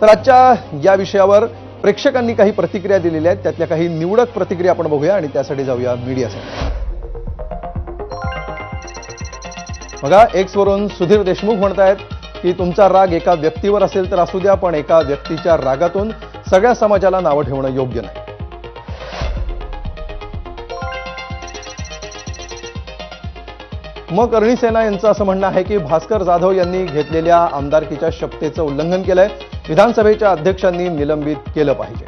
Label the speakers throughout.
Speaker 1: तर आजच्या या विषयावर प्रेक्षकांनी काही प्रतिक्रिया दिलेल्या आहेत. त्यातल्या काही निवडक प्रतिक्रिया आपण बघूया आणि त्यासाठी जाऊया मीडियासाठी. बघा एक्सवरून सुधीर देशमुख म्हणतायत की तुमचा राग एका व्यक्तीवर असेल तर असू द्या पण एका व्यक्तीच्या रागातून सगळ्या समाजाला नावं ठेवणं योग्य नाही. मग अरणी सेना यांचं असं म्हणणं आहे की भास्कर जाधव यांनी घेतलेल्या आमदारकीच्या शपथेचं उल्लंघन केलंय. विधानसभेच्या अध्यक्षांनी निलंबित केलं पाहिजे.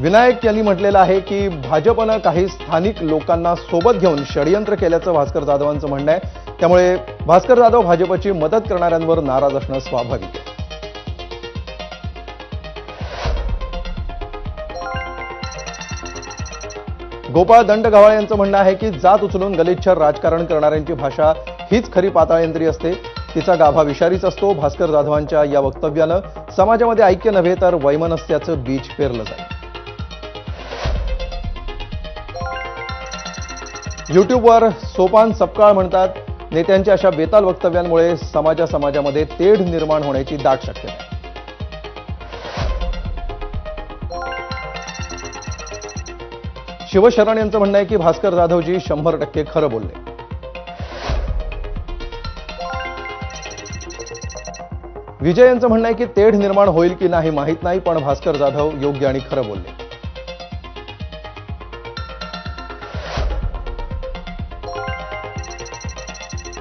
Speaker 1: विनायक यांनी म्हटलेलं आहे की भाजपनं काही स्थानिक लोकांना सोबत घेऊन षडयंत्र केल्याचं भास्कर जाधवांचं म्हणणं आहे. त्यामुळे भास्कर जाधव भाजपची मदत करणाऱ्यांवर नाराज असणं स्वाभाविक गोपाळ गोपाळ दंडगव्हाळे यांचं म्हणणं आहे की जात उचलून गलिच्छ राजकारण करणाऱ्यांची भाषा हीच खरी पाताळयंत्री असते. तिचा गाभा विषारीच असतो भास्कर जाधवांच्या या वक्तव्यानं. समाजामध्ये ऐक्य नव्हे तर वैमनस्याचं बीज पेरलं जाईल. युट्यूबवर सोपान सपकाळ म्हणतात. नेत्यांच्या अशा बेताल वक्तव्यांमुळे समाजा समाजामध्ये तेढ निर्माण होण्याची दाट शक्यता शिवशरण यांचं म्हणणं आहे की भास्कर जाधवजी शंभर टक्के खरं बोलले. विजय यांचं म्हणणं आहे की तेढ निर्माण होईल की नाही माहीत नाही पण भास्कर जाधव योग्य आणि खरं बोलले.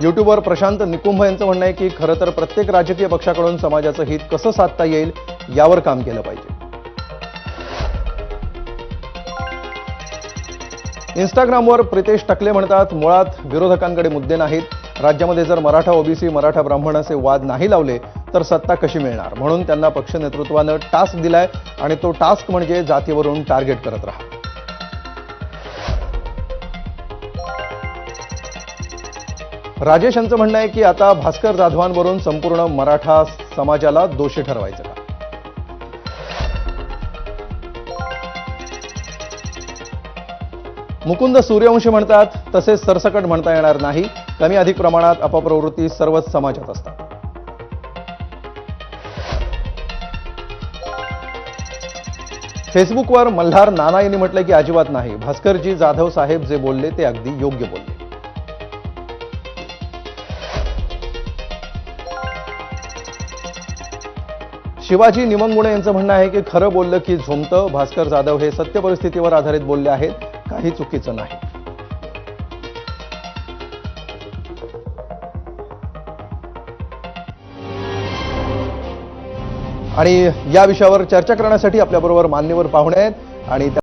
Speaker 1: युट्यूबवर प्रशांत निकुंभ यांचं म्हणणं आहे की खरं तर प्रत्येक राजकीय पक्षाकडून समाजाचं हित कसं साधता येईल यावर काम केलं पाहिजे. इंस्टाग्रामवर प्रितेश टकले म्हणतात मुळात विरोधकांकडे मुद्दे नाहीत. राज्यामध्ये जर मराठा ओबीसी मराठा ब्राह्मण असे वाद नाही लावले तर सत्ता कशी मिळणार? म्हणून त्यांना पक्ष नेतृत्वानं टास्क दिलाय आणि तो टास्क म्हणजे जातीवरून टार्गेट करत राहा. राजेश यांचं म्हणणं आहे की आता भास्कर जाधवांवरून संपूर्ण मराठा समाजाला दोषी ठरवायचं. मुकुंद सूर्यवंशी म्हणतात तसेच सरसकट म्हणता येणार नाही. कमी अधिक प्रमाणात अपप्रवृत्ती सर्वच समाजात असतात. फेसबुकवर मल्हार नाना यांनी म्हटलं की अजिबात नाही. भास्करजी जाधव साहेब जे बोलले ते अगदी योग्य बोलले. शिवाजी निमंगुणे यांचं म्हणणं आहे की खरं बोललं की झोमतं. भास्कर जाधव हे सत्य परिस्थितीवर आधारित बोलले आहेत. काही चुकीचं नाही. आणि या विषयावर चर्चा करण्यासाठी आपल्याबरोबर मान्यवर पाहुणे आहेत आणि त्या-